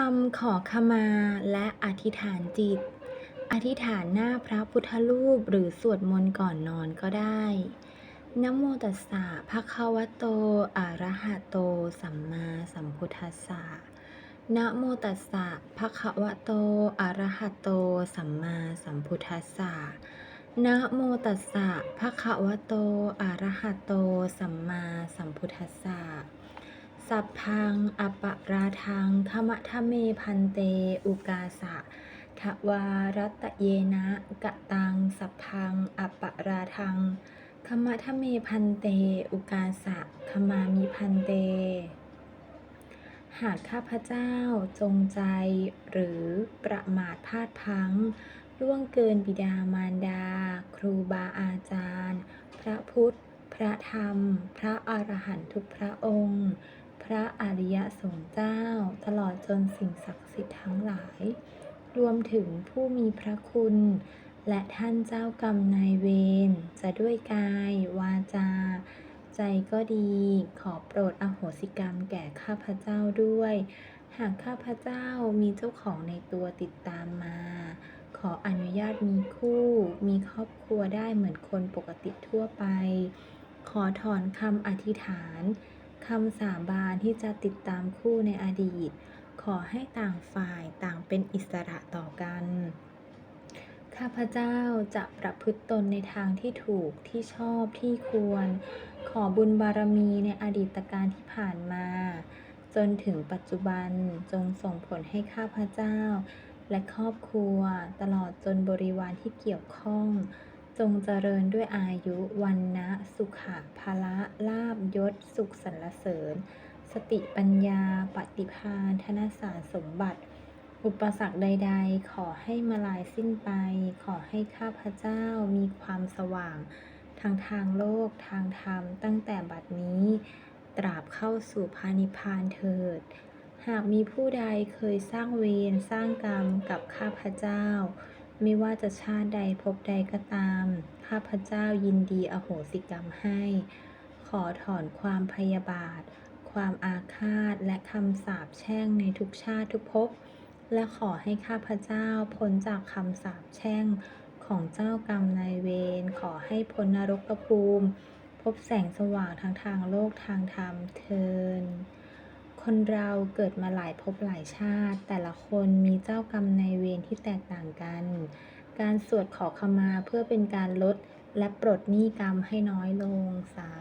คำขอขมาและอธิษฐานจิต อธิษฐานหน้าพระพุทธรูปหรือสวดมนต์ก่อนนอนก็ได้นะโมตัสสะภะคะวะโต อะระหะโต สัมมาสัมพุทธัสสะนะโมตัสสะภะคะวะโต อะระหะโต สัมมาสัมพุทธัสสะนะโมตัสสะภะคะวะโต อะระหะโต สัมมาสัมพุทธัสสะ สัพพังอปะราทังขมะทะเมพันเต อุกาสะทวารัตเยนะกะตังสัพพังอปะราทังขมะทะเมพันเต อุกาสะขมามิพันเต หากข้าพเจ้าจงใจหรือประมาทพลาดพลั้งล่วงเกินบิดามารดา ครูบาอาจารย์ พระพุทธ พระธรรม พระอรหันตุกพระองค์ พระอริยสงฆ์เจ้า ตลอดจนสิ่งศักดิ์สิทธิ์ทั้งหลาย รวมถึงผู้มีพระคุณ และท่านเจ้ากรรมนายเวรจะด้วยกาย วาจา ใจก็ดี ขอโปรดอโหสิกรรมแก่ข้าพเจ้าด้วย หากข้าพเจ้ามีเจ้าของในตัวติดตามมา ขออนุญาตมีคู่ มีครอบครัวได้เหมือนคนปกติทั่วไป ขอถอนคำอธิษฐาน คำสาบานที่จะติดตามคู่ในอดีต ขอให้ต่างฝ่ายต่างเป็นอิสระต่อกัน ข้าพเจ้าจะประพฤติตนในทางที่ถูกที่ชอบที่ควร ขอบุญบารมีในอดีตการที่ผ่านมา จนถึงปัจจุบันจงส่งผลให้ข้าพเจ้า และครอบครัวตลอดจนบริวารที่เกี่ยวข้อง จงเจริญด้วยอายุวันนะสุขะภละลาบยศ สุขสรรเสริญ สติปัญญา ปฏิภาณธนสารสมบัติ อุปสรรคใด ๆ ขอให้มาลายสิ้นไป ขอให้ข้าพเจ้ามีความสว่าง ทางทางโลกทางธรรมตั้งแต่บัดนี้ ตราบเข้าสู่พานิพพานเถิด หากมีผู้ใดเคยสร้างเวรสร้างกรรมกับข้าพเจ้า ไม่ว่าจะชาติใดภพใดก็ตาม ข้าพเจ้ายินดีอโหสิกรรมให้ ขอถอนความพยาบาท ความอาฆาต และคำสาปแช่งในทุกชาติทุกภพ และขอให้ข้าพเจ้าพ้นจากคำสาปแช่งของเจ้ากรรมนายเวร ขอให้พ้นนรกภูมิ พบแสงสว่างทางทางโลกทางธรรมเทิน คนเราเกิดมาหลายภพหลายชาติ แต่ละคนมีเจ้ากรรมในเวรที่แตกต่างกัน การสวดขอขมาเพื่อเป็นการลดและปลดหนี้กรรมให้น้อยลง สา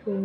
ธุ